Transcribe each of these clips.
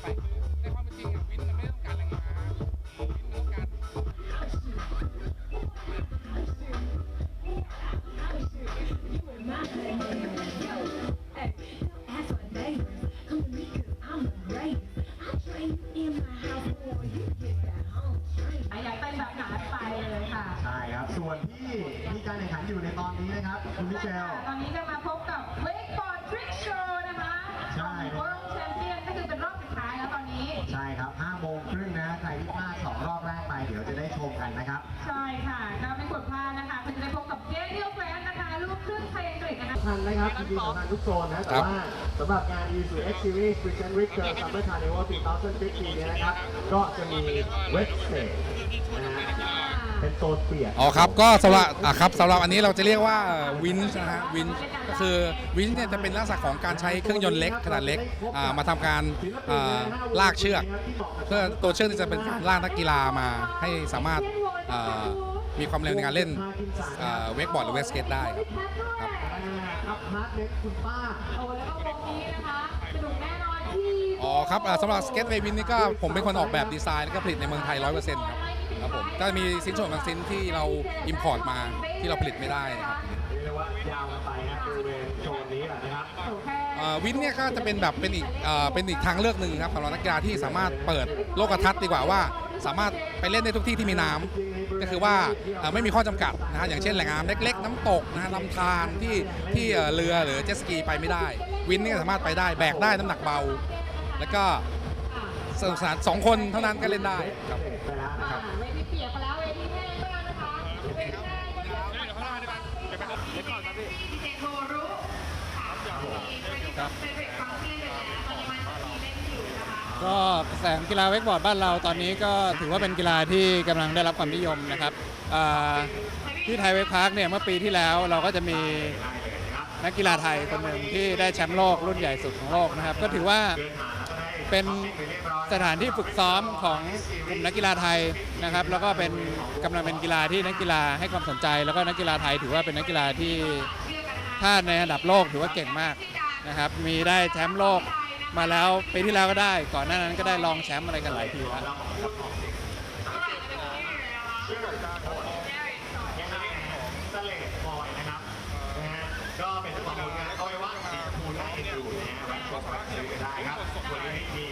ไปในความเป็นจริงอะวินมันไม่ต้องการแรงม้าวินมันต้องการอะอยากเต้นแบบไหนไปเลยค่ะใช่ครับ ส่วนที่มีการแข่งขันอยู่ในตอนนี้นะครับ คุณมิเชล ตอนนี้จะมาพบกับ Wakeboard Trick Show นะคะ ใช่ World Champion ก็คือเป็นรอบสุดท้ายแล้วตอนนี้ ใช่ครับ5โมงครึ่งนะ ใครที่พลาด2รอบแรกไป เดี๋ยวจะได้ชมกันนะครับ ใช่ค่ะก็ไม่ควรพลาดนะคะคุณจะได้พบกับเกเดียลแฟนนะคะลูกครึ่งไทยอังกฤษนะคะสำคัญนะครับจริงๆสำคัญทุกโซนนะแต่ว่าสำหรับงาน e s u X Series Present Return Summer Carnival 2015เนี่ยนะครับ ก็จะมี West Stage นะฮะ เป็นโซนเปียกอ๋อครับก็สำหรับอะครับสำหรับอันนี้เราจะเรียกว่าวินนะฮะวินก็คือวินเนี่ยจะเป็นลักษณะของการใช้เครื่องยนต์เล็กขนาดเล็กอ่ามาทำการอ่าลากเชือก เพื่อตัวเชือกที่จะเป็นการลากนักกีฬามาให้สามารถอ่ามีความเร็วในการเล่นเวกบอร์ดหรือเวกสเก็ตได้ครับ ครับพาร์ทเล็กคุณป้าโอ้แล้วก็วงนี้นะคะสนุกแน่นอนที่ อ๋อครับอ่าสำหรับสเก็ตเววินนี่ก็ผมเป็นคนออกแบบดีไซน์แล้วก็ผลิตในเมืองไทย 100%ครับ ครับผมก็มีชิ้นส่วนบางชิ้นที่เราอิมพอร์ตมาที่เราผลิตไม่ได้นะครับเรียกว่ายาวกันไปนะบริเวณโซนนี้แหละนะครับโอเคเอ่อวินเนี่ยก็จะเป็นแบบเป็นอีกเอ่อเป็นอีกทางเลือกหนึ่งครับสำหรับนักกีฬาที่สามารถเปิดโลกทัศน์ดีกว่าว่า สามารถไปเล่นได้ทุกที่ที่มีน้ำก็คือว่าเอ่อไม่มีข้อจำกัดนะฮะอย่างเช่นแหล่งน้ำเล็ก ๆ น้ำตกนะฮะลำธารที่ที่เอ่อเรือหรือเจ็ตสกีไปไม่ได้ วินเนี่ยสามารถไปได้แบกได้น้ำหนักเบา แล้วก็สนุกสนานสองคนเท่านั้นก็เล่นได้ครับ ไปแล้วนะครับเวทีเปียกไปแล้วเวทีแห้งบ้างนะคะเวทีแห้งก็เยอะเดี๋ยวข้างหน้าดีกว่าเดี๋ยวไปเดี๋ยวก่อนครับพี่ดีเจโทรุค่ะครับเป็นด็กฟังที่เลยนะตอนนี้มันทีเล่นอยู่นะคะก็กระแสกีฬาเวกบอร์ดบ้านเราตอนนี้ก็ถือว่าเป็นกีฬาที่กำลังได้รับความนิยมนะครับที่ไทยเวกพาร์คเนี่ยเมื่อปีที่แล้วเราก็จะมีนักกีฬาไทยคนหนึ่งที่ได้แชมป์โลกรุ่นใหญ่สุดของโลกนะครับ ก็ถือว่า เป็นสถานที่ฝึกซ้อมของกลุ่มนักกีฬาไทยนะครับ แล้วก็เป็นกำลังเป็นกีฬาที่นักกีฬาให้ความสนใจ แล้วก็นักกีฬาไทยถือว่าเป็นนักกีฬาที่ถ้าในอันดับโลกถือว่าเก่งมากนะครับ มีได้แชมป์โลกมาแล้วปีที่แล้วก็ได้ ก่อนหน้านั้นก็ได้รองแชมป์อะไรกันหลายทีแล้ว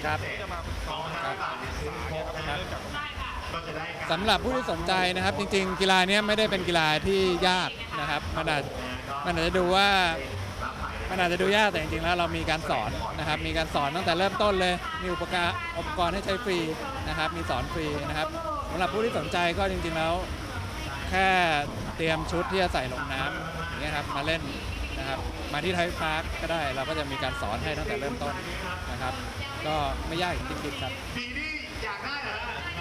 การสำหรับผู้ที่สนใจนะครับ จริง ๆ กีฬาเนี้ยไม่ได้เป็นกีฬาที่ยากนะครับมันอาจมันอาจจะดูว่ามันอาจจะดูยากแต่จริงๆแล้วเรามีการสอนนะครับ มีการสอนตั้งแต่เริ่มต้นเลย มีอุปกรณ์อุปกรณ์ให้ใช้ฟรีนะครับ มีสอนฟรีนะครับสำหรับผู้ที่สนใจก็จริงๆแล้ว แค่เตรียมชุดที่จะใส่ลงน้ำอย่างเงี้ยครับมาเล่น นะครับมาที่ไทยพาร์คก็ได้เราก็จะมีการสอนให้ตั้งแต่เริ่มต้นนะครับ ก็ไม่ยากจริงๆครับปีนี้อยากได้เหรอนะค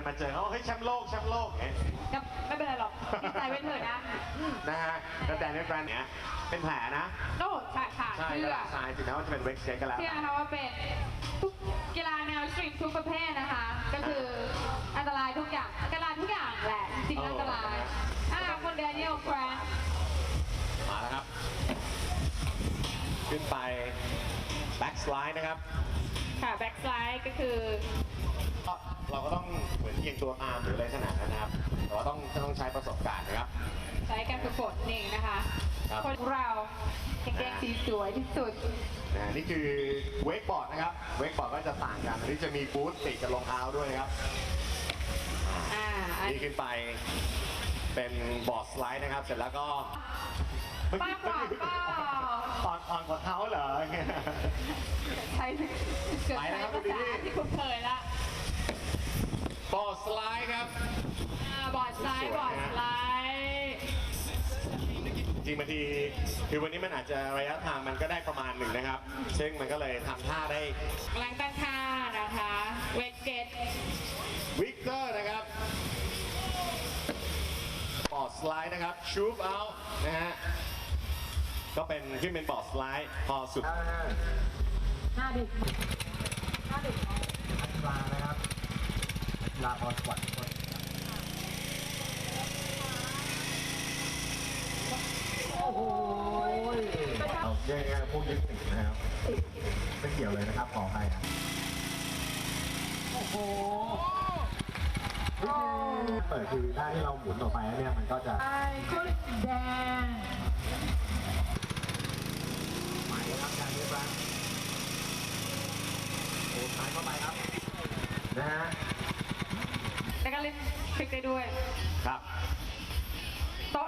นมาเจอเขาบอกเฮ้ยแชมป์โลกแชมป์โลกเอ๊ะก็ไม่เป็นไรหรอกดีใจไว้เถอะนะอืมนะฮะแล้วแต่ในแฟนเนี่ยเป็นแผลนะโน่ขาดขาดใช่เชื่กระอดาษทรายถึงแม้ว่าจะเป็นเวกเชก็แล้ว เชื่อนะคะว่าเป็นทุกกีฬาแนวสตรีททุกประเภทนะคะ ก็คืออันตรายทุกอย่างอันตรายทุกอย่างแหละจริงๆอันตรายอ่าคนเดนิเอลแกรนท์มาแล้วครับ ขึ้นไปแบ็กสไลด์นะครับ ค่ะแบ็กไซด์ก็คือ ก็เราก็ต้องเหมือนเอียงตัวตามหรืออะไรขนาดนั้นนะครับแต่ว่าต้องต้องใช้ประสบการณ์นะครับ ใช้การฝึกฝนนี่นะคะ ครับ คนเราเก่งๆสีสวยที่สุด นะนี่คือเวกบอร์ดนะครับ เวกบอร์ดก็จะต่างกันอันนี้จะมีบูทติดกับรองเท้าด้วยนะครับอ่าอันนี่ขึ้นไปเป็นบอร์ดสไลด์นะครับ เสร็จแล้วก็ป้ากว่าเปล่าอ่อนอ่อนกว่าเท้าเหรอ ใช้เกิดไปใช้ แล้วครับ ภาษาที่คุ้นเคยละ บอร์ด สไลด์ครับ อ่าบอร์ดไซด์บอร์ดสไลด์จริงบางทีคือวันนี้มันอาจจะระยะทางมันก็ได้ประมาณหนึ่งนะครับ ซึ่งมันก็เลยทำท่าได้กำลังตั้งค่านะคะ เวทเกตวิกเตอร์นะครับบอร์ดสไลด์นะครับชูฟเอานะฮะก็เป็นขึ้นเป็นบอร์ดสไลด์พอสุดหน้าดิลานะครับ ลาพอสวัสดิ์โอ้โหเอาแย่ๆพวกยึดติดนะครับไม่เกี่ยวเลยนะครับขอใครนะโอ้โหเปิดคือด้าที่เราหมุนออไปเนี่ยมันก็จะไอคุลิแดงไปครับการเรียบร้อยโอ้ซ้ายเข้าไปครับนะฮะ แล้วก็เล่นพลิกได้ด้วย ครับ